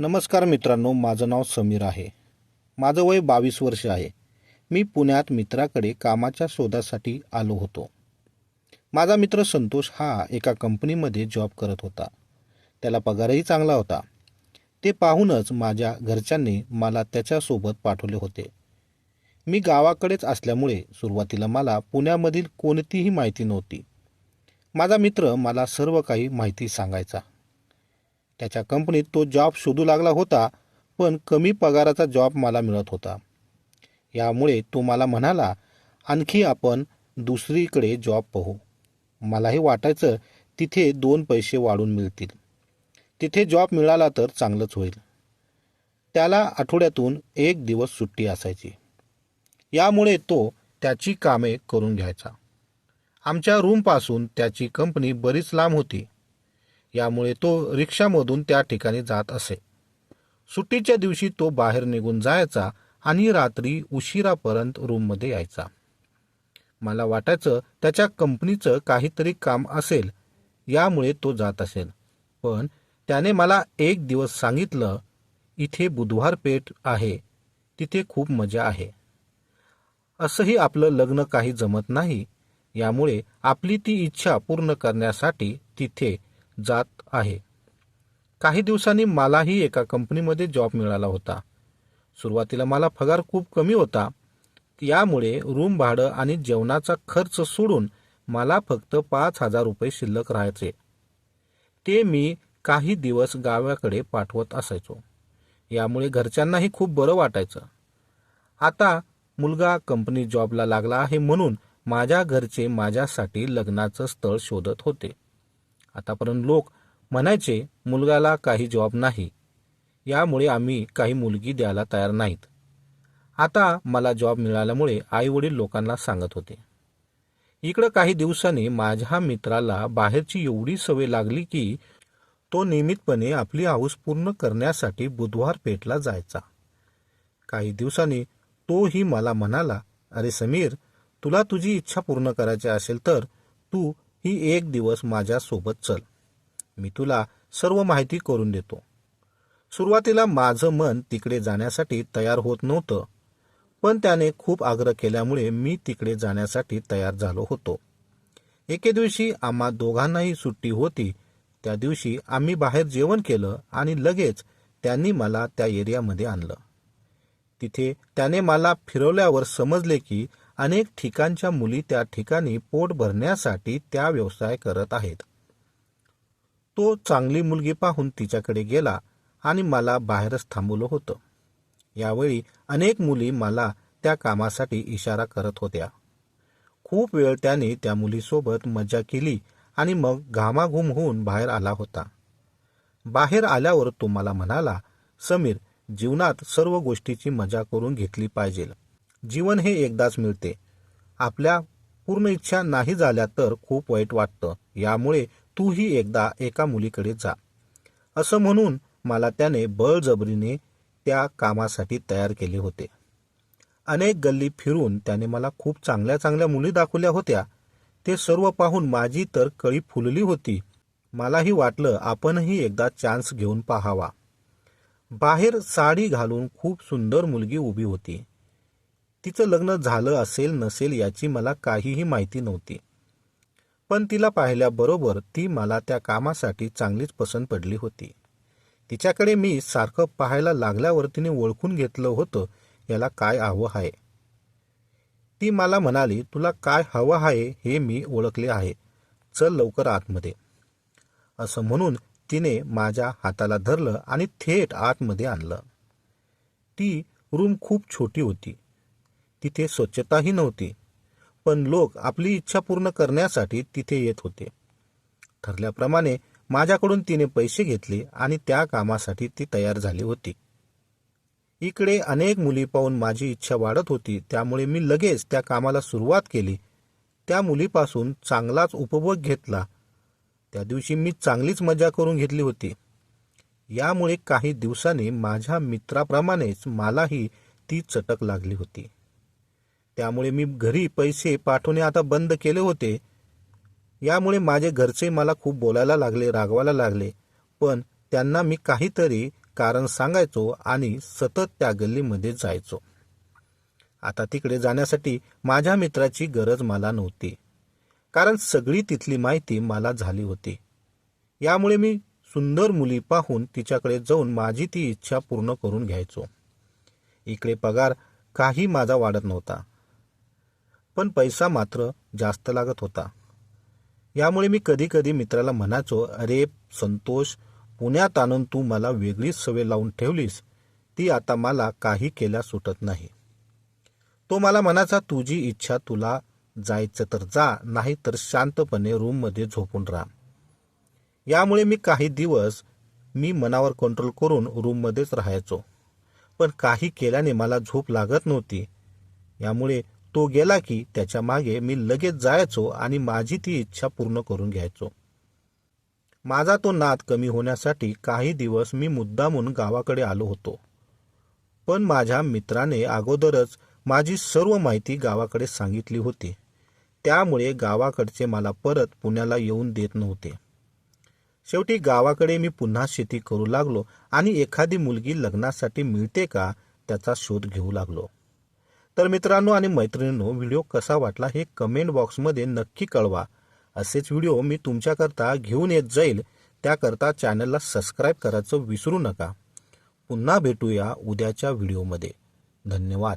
नमस्कार मित्रांनो माझं नाव समीर आहे. माझं वय बावीस वर्ष आहे. मी पुण्यात मित्राकडे कामाच्या शोधासाठी आलो होतो. माझा मित्र संतोष हा एका कंपनीमध्ये जॉब करत होता. त्याला पगारही चांगला होता. ते पाहूनच माझ्या घरच्यांनी मला त्याच्यासोबत पाठवले होते. मी गावाकडेच असल्यामुळे सुरुवातीला मला पुण्यामधील कोणतीही माहिती नव्हती. माझा मित्र मला सर्व काही माहिती सांगायचा. त्याच्या कंपनीत तो जॉब शोधू लागला होता पण कमी पगाराचा जॉब मला मिळत होता. यामुळे तो मला म्हणाला आणखी आपण दुसरीकडे जॉब पाहू. मलाही वाटायचं तिथे दोन पैसे वाढून मिळतील. तिथे जॉब मिळाला तर चांगलंच होईल. त्याला आठवड्यातून एक दिवस सुट्टी असायची. यामुळे तो त्याची कामे करून घ्यायचा. आमच्या रूमपासून त्याची कंपनी बरीच लांब होती. यामुळे तो रिक्षामधून त्या ठिकाणी जात असे. सुट्टीच्या दिवशी तो बाहेर निघून जायचा आणि रात्री उशिरापर्यंत रूममध्ये यायचा. मला वाटायचं त्याच्या कंपनीचं काहीतरी काम असेल यामुळे तो जात असेल. पण त्याने मला एक दिवस सांगितलं इथे बुधवार पेठ आहे तिथे खूप मजा आहे. असंही आपलं लग्न काही जमत नाही यामुळे आपली ती इच्छा पूर्ण करण्यासाठी तिथे जात आहे. काही दिवसांनी मलाही एका कंपनीमध्ये जॉब मिळाला होता. सुरुवातीला मला पगार खूप कमी होता. यामुळे रूम भाडं आणि जेवणाचा खर्च सोडून मला फक्त पाच हजार रुपये शिल्लक राहायचे. ते मी काही दिवस गावाकडे पाठवत असायचो. यामुळे घरच्यांनाही खूप बरं वाटायचं. आता मुलगा कंपनी जॉबला लागला आहे म्हणून माझ्या घरचे माझ्यासाठी लग्नाचं स्थळ शोधत होते. आतापर्यंत लोक म्हणायचे मुलगाला काही जॉब नाही. यामुळे आम्ही काही मुलगी द्यायला तयार नाहीत. आता मला जॉब मिळाल्यामुळे आईवडील लोकांना सांगत होते. इकडं काही दिवसांनी माझ्या मित्राला बाहेरची एवढी सवय लागली की तो नियमितपणे आपली हाऊस पूर्ण करण्यासाठी बुधवार पेठला जायचा. काही दिवसांनी तोही मला म्हणाला अरे समीर तुला तुझी इच्छा पूर्ण करायची असेल तर तू ही एक दिवस माझ्यासोबत चल. मी तुला सर्व माहिती करून देतो. सुरुवातीला माझं मन तिकडे जाण्यासाठी तयार होत नव्हतं पण त्याने खूप आग्रह केल्यामुळे मी तिकडे जाण्यासाठी तयार झालो होतो. एके दिवशी आम्हा दोघांनाही सुट्टी होती. त्या दिवशी आम्ही बाहेर जेवण केलं आणि लगेच त्यांनी मला त्या एरियामध्ये आणलं. तिथे त्याने मला फिरवल्यावर समजले की अनेक ठिकाणच्या मुली त्या ठिकाणी पोट भरण्यासाठी त्या व्यवसाय करत आहेत. तो चांगली मुलगी पाहून तिच्याकडे गेला आणि मला बाहेरच थांबवलं होतं. यावेळी अनेक मुली मला त्या कामासाठी इशारा करत होत्या. खूप वेळ त्याने त्या मुलीसोबत मजा केली आणि मग घामाघूम होऊन बाहेर आला होता. बाहेर आल्यावर तो मला म्हणाला समीर जीवनात सर्व गोष्टीची मजा करून घेतली पाहिजे. जीवन हे एकदाच मिळते. आपल्या पूर्ण इच्छा नाही झाल्या तर खूप वाईट वाटतं. यामुळे तूही एकदा एका मुलीकडे जा. असं म्हणून मला त्याने बळजबरीने त्या कामासाठी तयार केले होते. अनेक गल्ली फिरून त्याने मला खूप चांगल्या चांगल्या मुली दाखवल्या होत्या. ते सर्व पाहून माझी तर कळी फुलली होती. मलाही वाटलं आपणही एकदा चान्स घेऊन पाहावा. बाहेर साडी घालून खूप सुंदर मुलगी उभी होती. तिचं लग्न झालं असेल नसेल याची मला काहीही माहिती नव्हती. पण तिला पाहिल्याबरोबर ती मला त्या कामासाठी चांगलीच पसंत पडली होती. तिच्याकडे मी सारखं पाहायला लागल्यावर तिने ओळखून घेतलं होतं याला काय हवं आहे. ती मला म्हणाली तुला काय हवं आहे हे मी ओळखले आहे. चल लवकर आतमध्ये. असं म्हणून तिने माझ्या हाताला धरलं आणि थेट आतमध्ये आणलं. ती रूम खूप छोटी होती. तिथे स्वच्छताही नव्हती. पण लोक आपली इच्छा पूर्ण करण्यासाठी तिथे येत होते. ठरल्याप्रमाणे माझ्याकडून तिने पैसे घेतले आणि त्या कामासाठी ती तयार झाली होती. इकडे अनेक मुली पाहून माझी इच्छा वाढत होती त्यामुळे मी लगेच त्या कामाला सुरुवात केली. त्या मुलीपासून चांगलाच उपभोग घेतला. त्या दिवशी मी चांगलीच मजा करून घेतली होती. यामुळे काही दिवसांनी माझ्या मित्राप्रमाणेच मलाही ती चटक लागली होती. त्यामुळे मी घरी पैसे पाठवणे आता बंद केले होते. यामुळे माझे घरचे मला खूप बोलायला लागले रागवायला लागले. पण त्यांना मी काहीतरी कारण सांगायचो आणि सतत त्या गल्लीमध्ये जायचो. आता तिकडे जाण्यासाठी माझ्या मित्राची गरज मला नव्हती. कारण सगळी तिथली माहिती मला झाली होती. यामुळे मी सुंदर मुली पाहून तिच्याकडे जाऊन माझी ती इच्छा पूर्ण करून घ्यायचो. इकडे पगार काही माझा वाढत नव्हता. पण पैसा मात्र जास्त लागत होता. यामुळे मी कधीकधी मित्राला म्हणायचो अरे संतोष पुण्यात आणून तू मला वेगळीच सवय लावून ठेवलीस. ती आता मला काही केल्या सुटत नाही. तो मला म्हणायचा तुझी इच्छा तुला जायचं तर जा नाही तर शांतपणे रूममध्ये झोपून राहा. यामुळे मी काही दिवस मी मनावर कंट्रोल करून रूममध्येच राहायचो. पण काही केल्याने मला झोप लागत नव्हती. यामुळे तो गेला की त्याच्यामागे मी लगेच जायचो आणि माझी ती इच्छा पूर्ण करून घ्यायचो. माझा तो नाद कमी होण्यासाठी काही दिवस मी मुद्दामून गावाकडे आलो होतो. पण माझ्या मित्राने अगोदरच माझी सर्व माहिती गावाकडे सांगितली होती. त्यामुळे गावाकडचे मला परत पुण्याला येऊन देत नव्हते. शेवटी गावाकडे मी पुन्हा शेती करू लागलो आणि एखादी मुलगी लग्नासाठी मिळते का त्याचा शोध घेऊ लागलो. तर मित्रांनो आणि मैत्रिणींनो व्हिडिओ कसा वाटला हे कमेंट बॉक्समध्ये नक्की कळवा. असेच व्हिडिओ मी तुमच्याकरता घेऊन येत जाईल. त्याकरता चॅनलला सबस्क्राईब करायचं विसरू नका. पुन्हा भेटूया उद्याच्या व्हिडिओमध्ये. धन्यवाद.